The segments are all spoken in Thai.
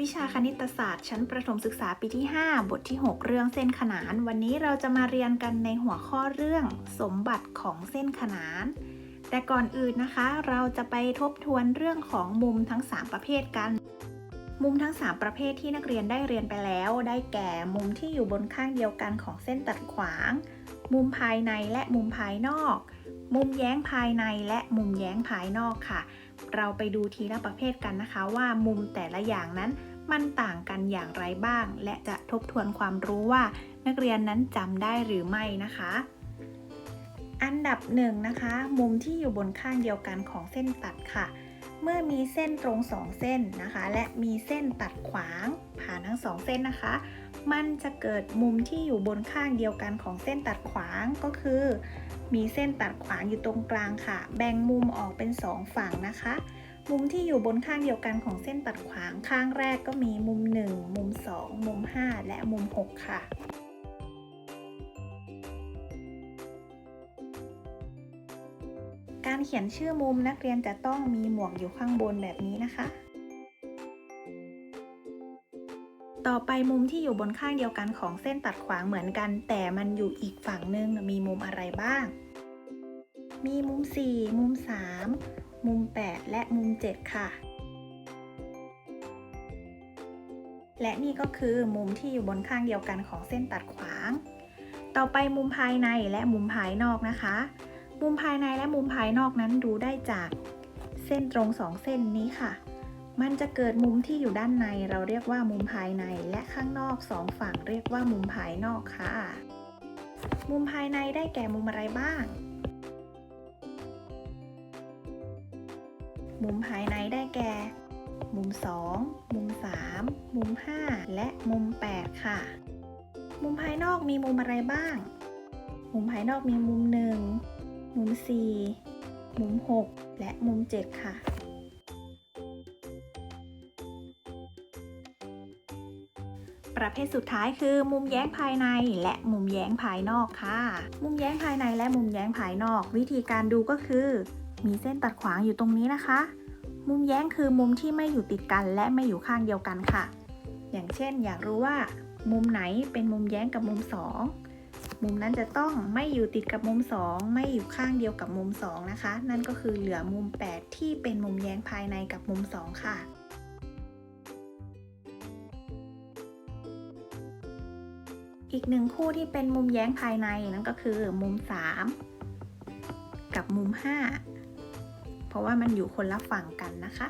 วิชาคณิตศาสตร์ ชั้นประถมศึกษาปีที่ 5 บทที่ 6 เรื่องเส้นขนาน วันนี้เราจะมาเรียนกันในหัวข้อเรื่องสมบัติของเส้นขนาน แต่ก่อนอื่นนะคะ เราจะไปทบทวนเรื่องของมุมทั้ง 3 ประเภทกัน มุมทั้ง 3 ประเภทที่นักเรียนได้เรียนไปแล้ว ได้แก่มุมที่อยู่บนข้างเดียวกันของเส้นตัดขวาง มุมภายในและมุมภายนอก มุมแย้งภายในและมุมแย้งภายนอกค่ะ เราไปดูทีละประเภทกันนะคะ ว่ามุมแต่ละอย่างนั้นมันต่างกันอย่างไรบ้าง และจะทบทวนความรู้ว่านักเรียนนั้นจำได้หรือไม่นะคะ อันดับหนึ่งนะคะ มุมที่อยู่บนข้างเดียวกันของเส้นตัดค่ะ เมื่อมีเส้นตรงสองเส้นนะคะ และมีเส้นตัดขวางผ่านทั้งสองเส้นนะคะ มันจะเกิดมุมที่อยู่บนข้างเดียวกันของเส้นตัดขวางก็คือ มีเส้นตัดขวางอยู่ตรงกลางค่ะ แบ่งมุมออกเป็นสองฝั่งนะคะ มุมที่อยู่บนข้างเดียวกันของเส้นตัดขวางข้างแรกก็มีมุม 1 มุม 2 มุม 5 และมุม 6 ค่ะการเขียนชื่อมุมนักเรียนจะต้องมีหมวกอยู่ข้างบนแบบนี้นะคะ ต่อไปมุมที่อยู่บนข้างเดียวกันของเส้นตัดขวางเหมือนกัน แต่มันอยู่อีกฝั่งหนึ่งมีมุมอะไรบ้าง มีมุม 4 มุม 3 มุม 8 และมุม 7 ค่ะ และนี่ก็คือมุมที่อยู่บนข้างเดียวกันของเส้นตัดขวาง ต่อไปมุมภายในและมุมภายนอกนะคะ มุมภายในและมุมภายนอกนั้นดูได้จาก เส้นตรงสองเส้นนี้ค่ะ มันจะเกิดมุมที่อยู่ด้านในเราเรียกว่ามุมภายใน และข้างนอกสองฝั่งเรียกว่ามุมภายนอกค่ะ มุมภายในได้แก่มุมอะไรบ้าง มุมภายในได้แก่ มุม 2 มุม 3 มุม 5 และมุม 8 ค่ะ มุมภายนอกมีมุมอะไรบ้าง มุมภายนอกมีมุม 1 มุม 4 มุม 6 และมุม 7 ค่ะ ประเภทสุดท้ายคือ มุมแย้งภายในและมุมแย้งภายนอกค่ะ มุมแย้งภายในและมุมแย้งภายนอก วิธีการดูก็คือ มีเส้นตัดขวางอยู่ตรงนี้นะคะ มุมแย้งคือมุมที่ไม่อยู่ติดกันและไม่อยู่ข้างเดียวกันค่ะ อย่างเช่น อยากรู้ว่า มุมไหนเป็นมุมแย้งกับมุม 2 มุมนั้นจะต้องไม่อยู่ติดกับมุม 2 ไม่อยู่ข้างเดียวกับมุม 2 นะคะ นั่นก็คือเหลือมุม 8 ที่เป็นมุมแย้งภายในกับมุม 2 ค่ะ อีกหนึ่งคู่ที่เป็นมุมแย้งภายในนั่นก็คือมุม 3 กับมุม 5 เพราะว่ามันอยู่คนละฝั่งกันนะคะ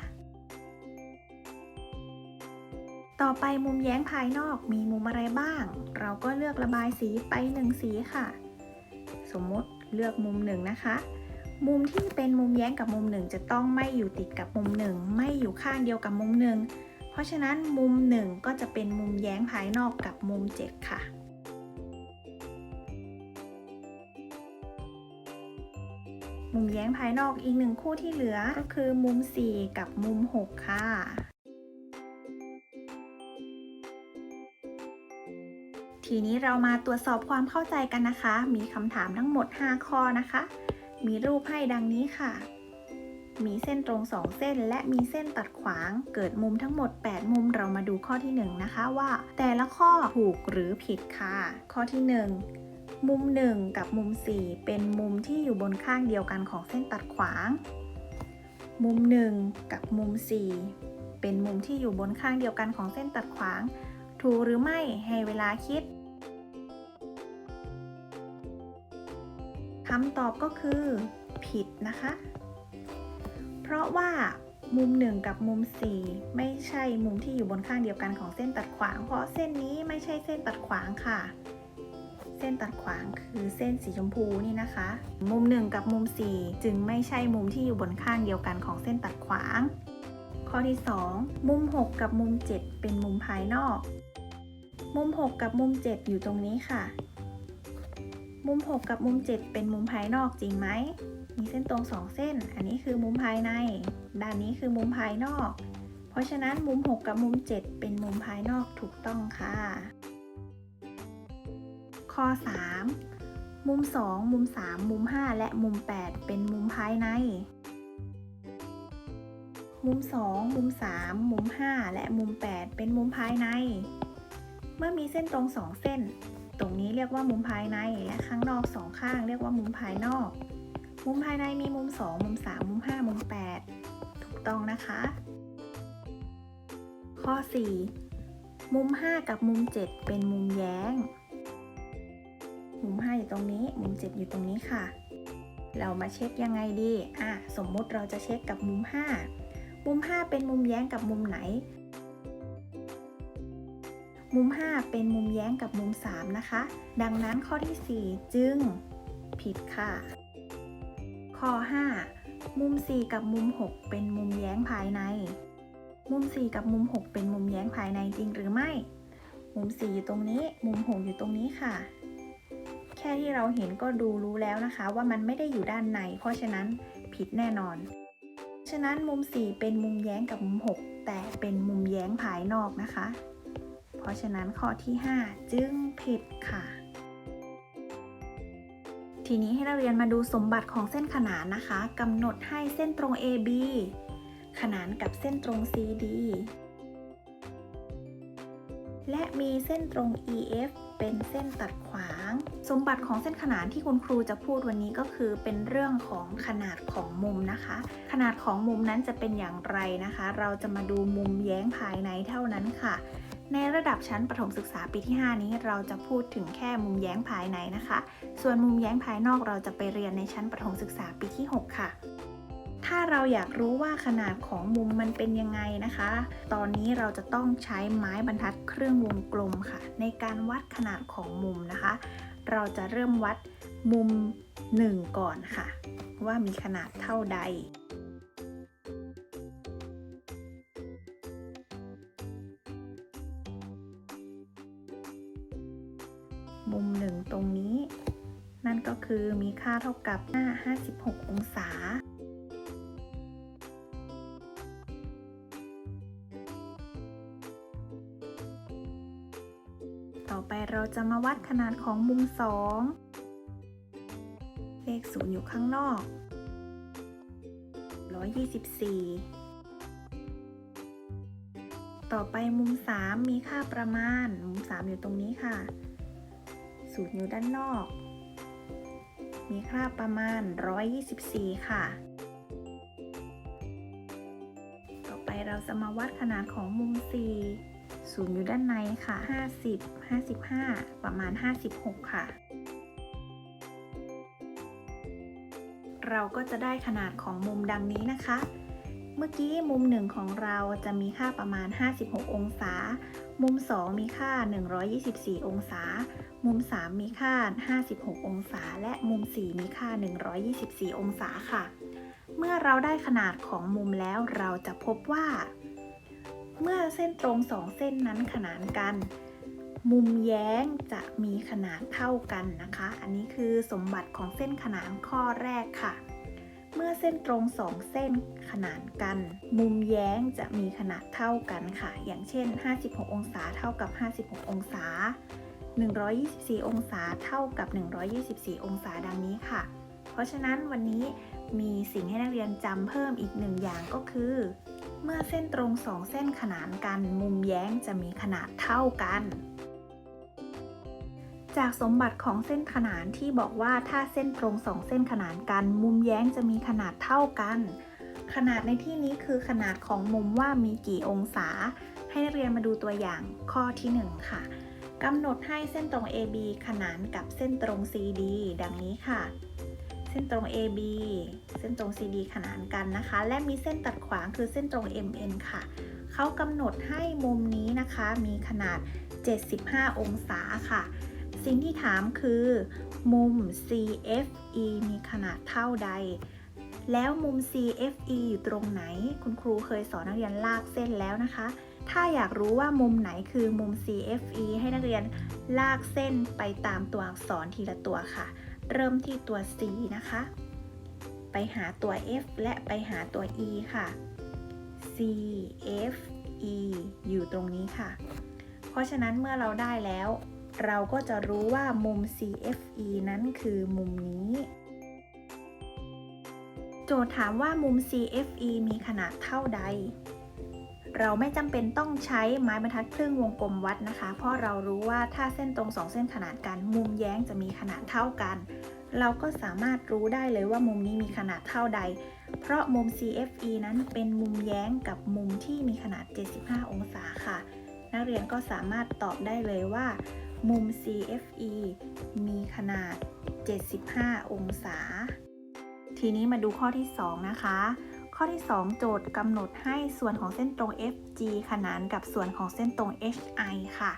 ต่อไปมุมแย้งภายนอกมีมุมอะไรบ้าง เราก็เลือกระบายสีไปหนึ่งสีค่ะ สมมติเลือกมุมหนึ่งนะคะ มุมที่เป็นมุมแย้งกับมุมหนึ่งจะต้องไม่อยู่ติดกับมุมหนึ่งไม่อยู่ข้างเดียวกับมุมหนึ่งเพราะฉะนั้นมุมหนึ่งก็จะเป็นมุมแย้งภายนอกกับมุม 7 ค่ะ มุมแย้งภายนอกอีกหนึ่งคู่ที่เหลือก็คือมุม 4 กับมุม 6 ค่ะทีนี้เรามาตรวจสอบความเข้าใจกันนะคะ มีคำถามทั้งหมด 5 ข้อนะคะ มีรูปให้ดังนี้ค่ะ มีเส้นตรง 2 เส้น และมีเส้นตัดขวาง เกิดมุมทั้งหมด 8 มุม เรามาดูข้อที่ 1 นะคะว่า แต่ละข้อถูกหรือผิดค่ะ ข้อที่ 1 มุม 1 กับมุม 4 เป็นมุมที่อยู่บนข้างเดียวกันของเส้นตัดขวาง มุม 1 กับมุม 4 เป็นมุมที่อยู่บนข้างเดียวกันของเส้นตัดขวาง ถูกหรือไม่ให้เวลาคิดคำตอบก็คือ ผิดนะคะ เพราะว่ามุม 1 กับมุม 4 ไม่ใช่มุมที่อยู่บนข้างเดียวกันของเส้นตัดขวาง เพราะเส้นนี้ไม่ใช่เส้นตัดขวางค่ะ เส้นตัดขวางคือเส้นสีชมพูนี่นะคะ มุม 1 กับมุม 4 จึงไม่ใช่มุมที่อยู่บนข้างเดียวกันของเส้นตัดขวาง ข้อที่ 2 มุม 6 กับมุม 7 เป็นมุมภายนอก มุม 6 กับมุม 7 อยู่ตรงนี้ค่ะ มุม 6 กับมุม 7 เป็นมุมภายนอกจริงไหมมีเส้นตรง 2 เส้น อันนี้คือมุมภายใน ด้านนี้คือมุมภายนอก เพราะฉะนั้นมุม 6 กับมุม 7 เป็นมุมภายนอกถูกต้องค่ะ ข้อ 3 มุม 2 มุม 3 มุม 5 และมุม 8 เป็นมุมภายใน มุม 2 มุม 3 มุม 5 และมุม 8 เป็นมุมภายใน เมื่อมีเส้นตรง 2 เส้น ตรงนี้เรียกว่ามุมภายใน และข้างนอก 2 ข้างเรียกว่ามุมภายนอก มุมภายในมีมุม 2 มุม 3 มุม 5 มุม 8 ถูกต้องนะคะ ข้อ 4 มุม 5 กับมุม 7 เป็นมุมแย้ง มุม 5 อยู่ตรงนี้ มุม 7 อยู่ตรงนี้ค่ะ เรามาเช็คยังไงดี อะ สมมุติเราจะเช็คกับมุม 5 มุม 5 เป็นมุมแย้งกับมุมไหน มุม 5 เป็นมุมแย้งกับมุม 3 นะคะ ดังนั้นข้อที่ 4 จึงผิดค่ะ ข้อ 5 มุม 4 กับมุม 6 เป็นมุมแย้งภายใน มุม 4 กับมุม 6 เป็นมุมแย้งภายในจริงหรือไม่ มุม 4 อยู่ตรงนี้ มุม 6 อยู่ตรงนี้ค่ะ ค่ที่เราเห็นก็ดูรู้แล้วนะคะ ว่ามันไม่ได้อยู่ด้านใน เพราะฉะนั้นผิดแน่นอน ฉะนั้นมุม 4 เป็นมุมแย้งกับมุม 6 แต่เป็นมุมแย้งภายนอกนะคะ เพราะฉะนั้นข้อที่ 5 จึงผิดค่ะ ทีนี้ให้เราเรียนมาดูสมบัติของเส้นขนานนะคะกำหนดให้เส้นตรง AB ขนานกับเส้นตรง CD และมีเส้นตรง EF เป็นเส้นตัดขวาง สมบัติของเส้นขนานที่คุณครูจะพูดวันนี้ก็คือเป็นเรื่องของขนาดของมุมนะคะ ขนาดของมุมนั้นจะเป็นอย่างไรนะคะ เราจะมาดูมุมแย้งภายในเท่านั้นค่ะ ในระดับชั้นประถมศึกษาปีที่ 5 นี้เราจะพูดถึงแค่มุมแย้งภายในนะคะ ส่วนมุมแย้งภายนอกเราจะไปเรียนในชั้นประถมศึกษาปีที่ 6 ค่ะ ถ้าเราอยากรู้ว่าขนาดของมุมมันเป็นยังไงนะคะ ตอนนี้เราจะต้องใช้ไม้บรรทัดเครื่องวงกลมค่ะ ในการวัดขนาดของมุมนะคะ เราจะเริ่มวัดมุม 1 ก่อนค่ะ ว่ามีขนาดเท่าใดมุม1ตรงนี้ นั่นก็คือมีค่าเท่ากับหน้า56 องศา จะมาวัดขนาดของมุม 2 เลขศูนย์อยู่ข้างนอก 124 ต่อไปมุม 3 มีค่าประมาณ มุม 3 อยู่ตรงนี้ค่ะศูนย์อยู่ด้านนอก มีค่าประมาณ 124 ค่ะ ต่อไปเราจะมาวัดขนาดของมุม 4 ศูนย์อยู่ด้านในค่ะ 50 55 ประมาณ 56 ค่ะ เราก็จะได้ขนาดของมุมดังนี้นะคะ เมื่อกี้มุม1ของเราจะมีค่าประมาณ 56 องศา มุม 2 มีค่า 124 องศา มุม 3 มีค่า 56 องศา และมุม 4 มีค่า 124 องศาค่ะ เมื่อเราได้ขนาดของมุมแล้วเราจะพบว่า เมื่อเส้นตรง2เส้นนั้นขนานกัน มุมแย้งจะมีขนาดเท่ากันนะคะ อันนี้คือสมบัติของเส้นขนานข้อแรกค่ะ เมื่อเส้นตรง2เส้นขนานกัน มุมแย้งจะมีขนาดเท่ากันค่ะ อย่างเช่น 56 องศาเท่ากับ 56 องศา 124 องศาเท่ากับ 124 องศาดังนี้ค่ะ เพราะฉะนั้นวันนี้มีสิ่งให้นักเรียนจำเพิ่มอีกหนึ่งอย่างก็คือ เมื่อเส้นตรง2เส้นขนานกันมุมแย้งจะมีขนาดเท่ากัน จากสมบัติของเส้นขนานที่บอกว่าถ้าเส้นตรง2เส้นขนานกัน มุมแย้งจะมีขนาดเท่ากัน ขนาดในที่นี้คือขนาดของมุมว่ามีกี่องศา ให้นักเรียนมาดูตัวอย่างข้อที่ 1 ค่ะกำหนดให้เส้นตรง AB ขนานกับเส้นตรง CD ดังนี้ค่ะ ส้นตรง AB เส้นตรง CD ขนานกันนะคะ และมีเส้นตัดขวางคือเส้นตรง MN ค่ะ เขากำหนดให้มุมนี้นะคะ มีขนาด 75 องศาค่ะ สิ่งที่ถามคือ มุม CFE มีขนาดเท่าใด แล้วมุม CFE อยู่ตรงไหน คุณครูเคยสอนนักเรียนลากเส้นแล้วนะคะ ถ้าอยากรู้ว่ามุมไหนคือมุม CFE ให้นักเรียนลากเส้นไปตามตัวอักษรทีละตัวค่ะ เริ่มที่ตัว C นะคะ ไปหาตัว F และไปหาตัว E ค่ะ C F E อยู่ตรงนี้ค่ะ เพราะฉะนั้นเมื่อเราได้แล้ว เราก็จะรู้ว่ามุม CFE นั้นคือมุมนี้ โจทย์ถามว่ามุม CFE มีขนาดเท่าใด เราไม่จำเป็นต้องใช้ไม้บรรทัดครึ่งวงกลมวัดนะคะ เพราะเรารู้ว่าถ้าเส้นตรงสองเส้นขนาดกัน มุมแย้งจะมีขนาดเท่ากัน เราก็สามารถรู้ได้เลยว่ามุมนี้มีขนาดเท่าใด เพราะมุม CFE นั้นเป็นมุมแย้งกับมุมที่มีขนาด 75 องศาค่ะ นักเรียนก็สามารถตอบได้เลยว่า มุม CFE มีขนาด 75 องศา ทีนี้มาดูข้อที่ 2 นะคะ ข้อที่ 2 โจทย์กำหนดให้ส่วนของเส้นตรง FG ขนานกับส่วนของเส้นตรง HI ค่ะ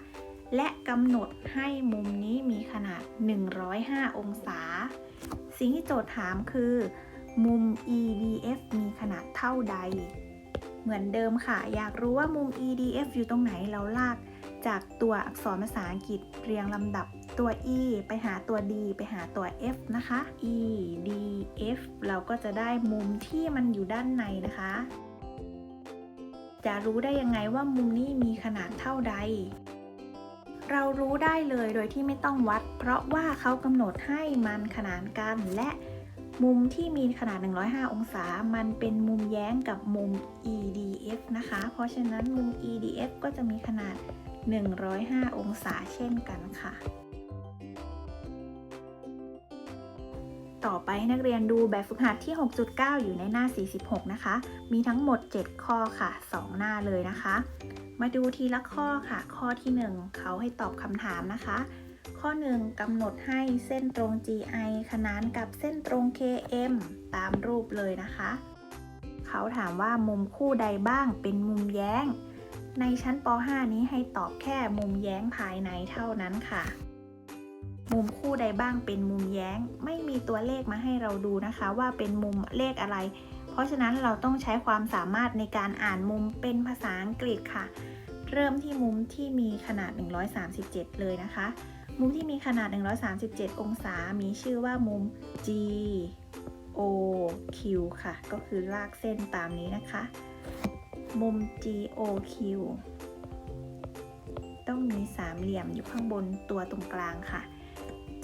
และกำหนดให้มุมนี้มีขนาด 105 องศา สิ่งที่โจทย์ถามคือ มุม EDF มีขนาดเท่าใด เหมือนเดิมค่ะ อยากรู้ว่ามุม EDF อยู่ตรงไหนเราลากจากตัวอักษรภาษาอังกฤษเรียงลำดับ ตัว E ไปหาตัว D ไปหาตัว F นะคะ E D F เราก็จะได้มุมที่มันอยู่ด้านในนะคะ จะรู้ได้ยังไงว่ามุมนี้มีขนาดเท่าใด เรารู้ได้เลยโดยที่ไม่ต้องวัด เพราะว่าเขากำหนดให้มันขนานกัน และมุมที่มีขนาด 105 องศา มันเป็นมุมแย้งกับมุม EDF นะคะ เพราะฉะนั้นมุม EDF ก็จะมีขนาด 105 องศาเช่นกันค่ะ ต่อไปนักเรียนดูแบบฝึกหัดที่ 6.9 อยู่ในหน้า 46 นะคะ มีทั้งหมด 7 ข้อค่ะ 2 หน้าเลยนะคะ มาดูทีละข้อค่ะ ข้อที่ 1 เขาให้ตอบคำถามนะคะ ข้อ 1กำหนดให้เส้นตรง GI ขนานกับเส้นตรง KM ตามรูปเลยนะคะ เขาถามว่ามุมคู่ใดบ้างเป็นมุมแย้ง ในชั้นป .5 นี้ให้ตอบแค่มุมแย้งภายในเท่านั้นค่ะ มุมคู่ใดบ้างเป็นมุมแย้ง ไม่มีตัวเลขมาให้เราดูนะคะว่าเป็นมุมเลขอะไร เพราะฉะนั้นเราต้องใช้ความสามารถในการอ่านมุมเป็นภาษาอังกฤษค่ะ เริ่มที่มุมที่มีขนาด 137 เลยนะคะ มุมที่มีขนาด 137 องศา มีชื่อว่ามุม G O Q ค่ะ ก็คือลากเส้นตามนี้นะคะ มุม G O Q ต้องมีสามเหลี่ยมอยู่ข้างบนตัวตรงกลางค่ะ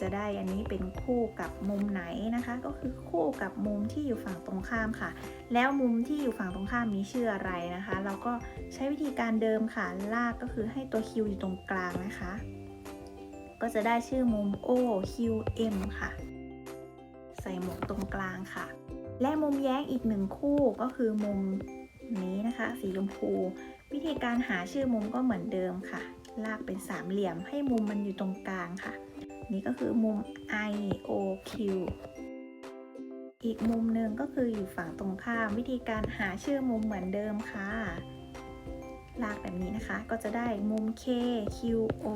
จะได้อันนี้เป็นคู่กับมุมไหนนะคะ ก็คือคู่กับมุมที่อยู่ฝั่งตรงข้ามค่ะ แล้วมุมที่อยู่ฝั่งตรงข้ามมีชื่ออะไรนะคะ เราก็ใช้วิธีการเดิมค่ะ ลากก็คือให้ตัว Q อยู่ตรงกลางนะคะ ก็จะได้ชื่อมุม O Q M ค่ะ ใส่หมวกตรงกลางค่ะ และมุมแย้งอีกหนึ่งคู่ก็คือมุมนี้นะคะ สีชมพู วิธีการหาชื่อมุมก็เหมือนเดิมค่ะ ลากเป็นสามเหลี่ยมให้มุมมันอยู่ตรงกลางค่ะ นี่ก็คือมุม I O Q อีกมุมหนึ่งก็คืออยู่ฝั่งตรงข้าม วิธีการหาชื่อมุมเหมือนเดิมค่ะ ลากแบบนี้นะคะก็จะได้มุม K Q O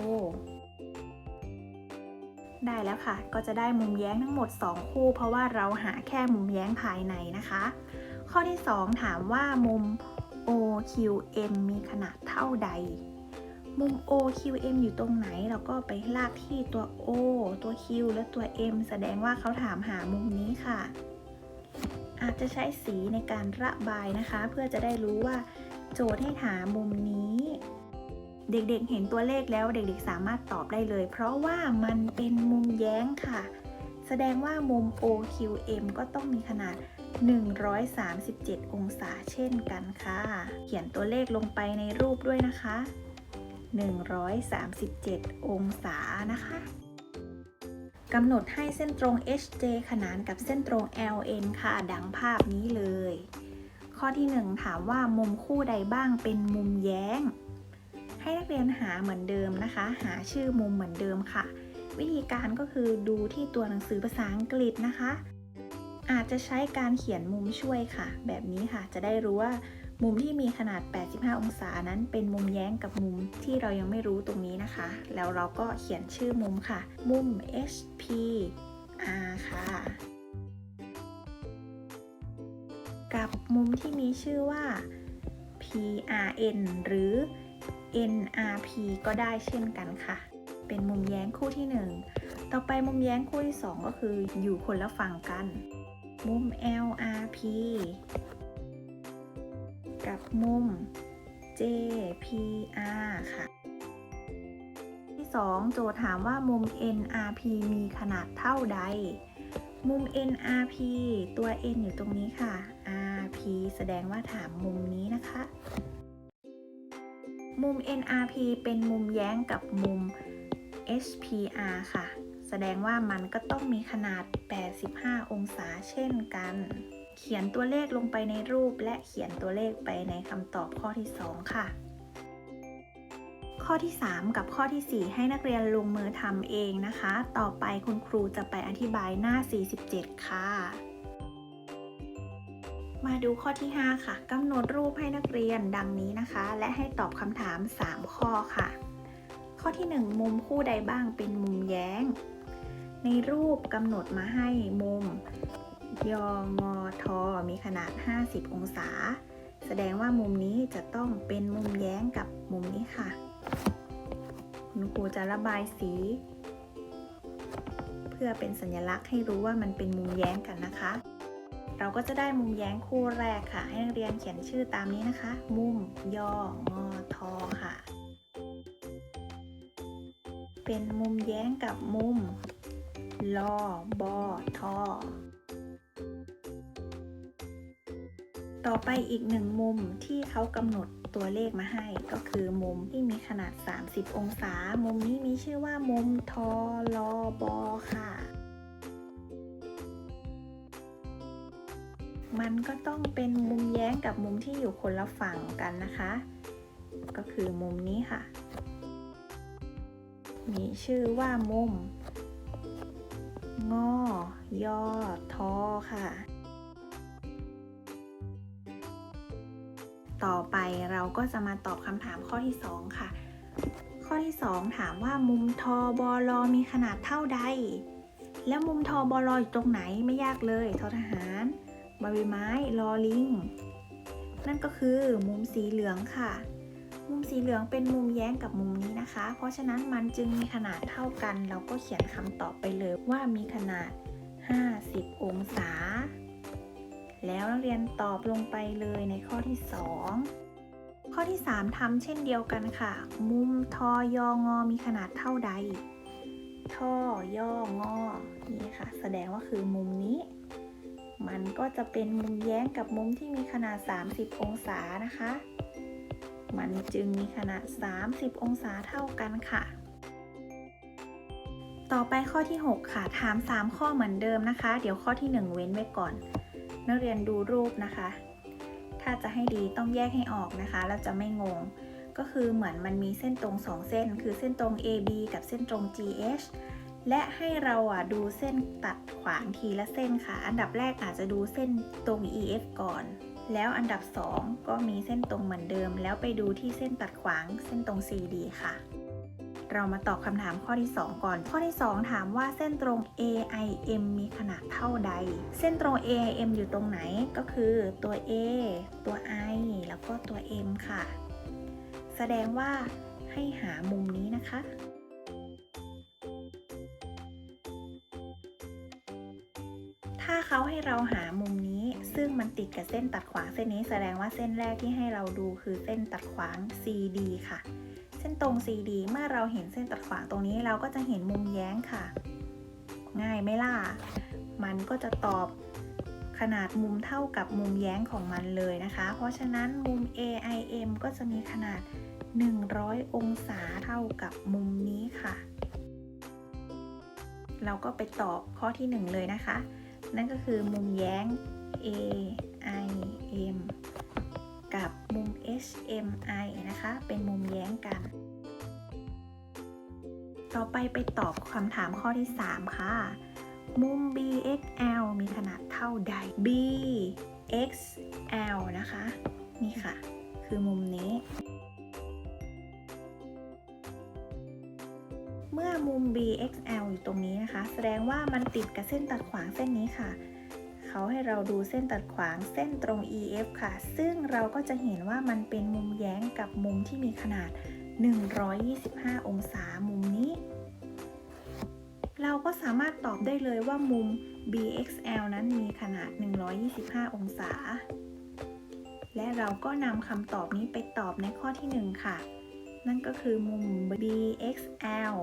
ได้แล้วค่ะ ก็จะได้มุมแย้งทั้งหมด 2 คู่ เพราะว่าเราหาแค่มุมแย้งภายในนะคะ ข้อที่ 2 ถามว่ามุม OQM มีขนาดเท่าใด มุม OQM อยู่ตรงไหน เราก็ไปลากที่ตัว O ตัว Q และตัว M แสดงว่าเขาถามหามุมนี้ค่ะ อาจจะใช้สีในการระบายนะคะ เพื่อจะได้รู้ว่าโจทย์ให้ถามมุมนี้ เด็กๆเห็นตัวเลขแล้วเด็กๆสามารถตอบได้เลย เพราะว่ามันเป็นมุมแย้งค่ะ แสดงว่ามุม OQM ก็ต้องมีขนาด137 องศาเช่นกันค่ะ เขียนตัวเลขลงไปในรูปด้วยนะคะ 137 องศานะคะกำหนดให้เส้นตรง HJ ขนานกับเส้นตรง LN ค่ะ ดังภาพนี้เลย ข้อที่ 1 ถามว่ามุมคู่ใดบ้างเป็นมุมแย้ง ให้นักเรียนหาเหมือนเดิมนะคะ หาชื่อมุมเหมือนเดิมค่ะ วิธีการก็คือดูที่ตัวหนังสือภาษาอังกฤษนะคะ อาจจะใช้การเขียนมุมช่วยค่ะ แบบนี้ค่ะ จะได้รู้ว่า มุมที่มีขนาด 85 องศานั้นเป็นมุมแย้งกับมุมที่เรายังไม่รู้ตรงนี้นะคะ แล้วเราก็เขียนชื่อมุมค่ะ มุม HP R ค่ะ กับมุมที่มีชื่อว่า PRN หรือ NRP ก็ได้เช่นกันค่ะ เป็นมุมแย้งคู่ที่ 1 ต่อไปมุมแย้งคู่ที่ 2 ก็คืออยู่คนละฝั่งกัน มุม LRP กับมุม JPR ค่ะ ที่ 2 โจทย์ถามว่ามุม NRP มีขนาดเท่าใด มุม NRP ตัว N อยู่ตรงนี้ค่ะ RP แสดงว่าถามมุมนี้นะคะ มุม NRP เป็นมุมแย้งกับมุม HPR ค่ะ แสดงว่ามันก็ต้องมีขนาด 85 องศาเช่นกัน เขียนตัวเลขลงไปในรูป และเขียนตัวเลขไปในคำตอบข้อที่ 2 ค่ะ ข้อที่ 3 กับข้อที่ 4 ให้นักเรียนลงมือทำเองนะคะ ต่อไปคุณครูจะไปอธิบายหน้า 47 ค่ะมาดูข้อที่ 5 ค่ะกำหนดรูปให้นักเรียนดังนี้นะคะ และให้ตอบคำถาม 3 ข้อค่ะ ข้อที่ 1 มุมคู่ใดบ้างเป็นมุมแย้ง ในรูปกำหนดมาให้มุม ยองอทอมีขนาด 50 องศา แสดงว่ามุมนี้จะต้องเป็นมุมแย้งกับมุมนี้ค่ะ คุณครูจะระบายสี เพื่อเป็นสัญลักษณ์ให้รู้ว่ามันเป็นมุมแย้งกันนะคะ เราก็จะได้มุมแย้งคู่แรกค่ะ ให้นักเรียนเขียนชื่อตามนี้นะคะ มุมยองอทอค่ะ เป็นมุมแย้งกับมุมลอบอทอ ต่อไปอีกหนึ่งมุมที่เขากำหนดตัวเลขมาให้ ก็คือมุมที่มีขนาด 30 องศา มุมนี้มีชื่อว่ามุมทอลอบอค่ะ มันก็ต้องเป็นมุมแย้งกับมุมที่อยู่คนละฝั่งกันนะคะ ก็คือมุมนี้ค่ะ มีชื่อว่ามุม งอ ยอ ทอค่ะ ต่อไปเราก็จะมาตอบคำถามข้อที่ 2 ค่ะ ข้อที่ 2 ถามว่ามุมทอบอลอมีขนาดเท่าใด แล้วมุมทอบอลออยู่ตรงไหนไม่ยากเลยทอทหารบใบไม้ลอลิงนั่นก็คือมุมสีเหลืองค่ะ มุมสีเหลืองเป็นมุมแย้งกับมุมนี้นะคะ เพราะฉะนั้นมันจึงมีขนาดเท่ากัน เราก็เขียนคำตอบไปเลยว่ามีขนาด 50 องศา แล้วนักเรียนตอบลงไปเลยในข้อที่ 2 ข้อที่ 3ทำเช่นเดียวกันค่ะ มุมทอยองอมีขนาดเท่าใดทอย่องอนี่ค่ะ แสดงว่าคือมุมนี้ มันก็จะเป็นมุมแย้งกับมุมที่มีขนาด 30 องศานะคะ มันจึงมีขนาด 30 องศาเท่ากันค่ะต่อไปข้อที่ 6 ค่ะ ถาม 3 ข้อเหมือนเดิมนะคะ เดี๋ยวข้อที่ 1 เว้นไว้ก่อน นักเรียนดูรูปนะคะ ถ้าจะให้ดีต้องแยกให้ออกนะคะแล้วจะไม่งง ก็คือเหมือนมันมีเส้นตรง 2 เส้น คือเส้นตรง AB กับเส้นตรง GH และให้เราอะดูเส้นตัดขวางทีละเส้นค่ะ อันดับแรกอาจจะดูเส้นตรง EF ก่อน แล้วอันดับ 2 ก็มีเส้นตรงเหมือนเดิม แล้วไปดูที่เส้นตัดขวางเส้นตรง CD ค่ะ เรามาตอบคำถามข้อที่ 2 ก่อน ข้อที่ 2 ถามว่าเส้นตรง AIM มีขนาดเท่าใด เส้นตรง AIM อยู่ตรงไหนก็คือตัว A ตัว I แล้วก็ตัว M ค่ะ แสดงว่าให้หามุมนี้นะคะถ้าเขาให้เราหามุมนี้ซึ่งมันติดกับเส้นตัดขวางเส้นนี้แสดงว่าเส้นแรกที่ให้เราดูคือเส้นตัดขวาง CD ค่ะ เส้นตรง CD เมื่อเราเห็นเส้นตัดขวางตรงนี้เราก็จะเห็นมุมแย้งค่ะ ง่ายไหมล่ะ มันก็จะตอบขนาดมุมเท่ากับมุมแย้งของมันเลยนะคะ เพราะฉะนั้นมุม AIM ก็จะมีขนาด 100 องศาเท่ากับมุมนี้ค่ะ เราก็ไปตอบข้อที่ 1 เลยนะคะ นั่นก็คือมุมแย้ง AIM HMI นะคะ เป็นมุมแย้งกัน ต่อไปไปตอบคำถามข้อที่ 3 ค่ะ มุม BXL มีขนาดเท่าใด BXL นะคะ นี่ค่ะ คือมุมนี้ เมื่อมุม BXL อยู่ตรงนี้นะคะ แสดงว่ามันติดกับเส้นตัดขวางเส้นนี้ค่ะ เขาให้เราดูเส้นตัดขวางเส้นตรง EF ค่ะ ซึ่งเราก็จะเห็นว่ามันเป็นมุมแย้งกับมุมที่มีขนาด 125 องศามุมนี้ เราก็สามารถตอบได้เลยว่ามุม BXL นั้นมีขนาด 125 องศา และเราก็นำคำตอบนี้ไปตอบในข้อที่ 1 ค่ะ นั่นก็คือมุม BXL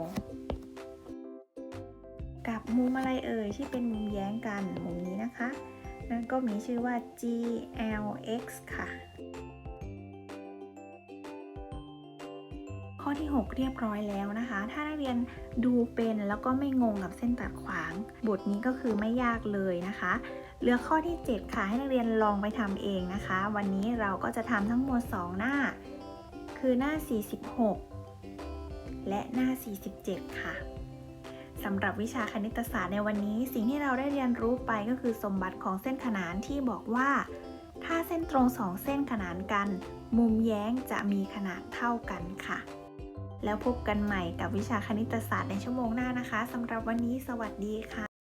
กับมุมอะไรเอ่ยที่เป็นมุมแย้งกันมุมนี้นะคะ นั่นก็มีชื่อว่า GLX ค่ะ ข้อที่ 6 เรียบร้อยแล้วนะคะ ถ้านักเรียนดูเป็นแล้วก็ไม่งงกับเส้นตัดขวาง บทนี้ก็คือไม่ยากเลยนะคะเหลือข้อที่ 7 ค่ะ ให้นักเรียนลองไปทำเองนะคะ วันนี้เราก็จะทำทั้งหมด 2 หน้า คือหน้า 46 และหน้า 47 ค่ะ สำหรับวิชาคณิตศาสตร์ในวันนี้ สิ่งที่เราได้เรียนรู้ไปก็คือสมบัติของเส้นขนานที่บอกว่า ถ้าเส้นตรงสองเส้นขนานกัน มุมแย้งจะมีขนาดเท่ากันค่ะ แล้วพบกันใหม่กับวิชาคณิตศาสตร์ในชั่วโมงหน้านะคะสำหรับวันนี้สวัสดีค่ะ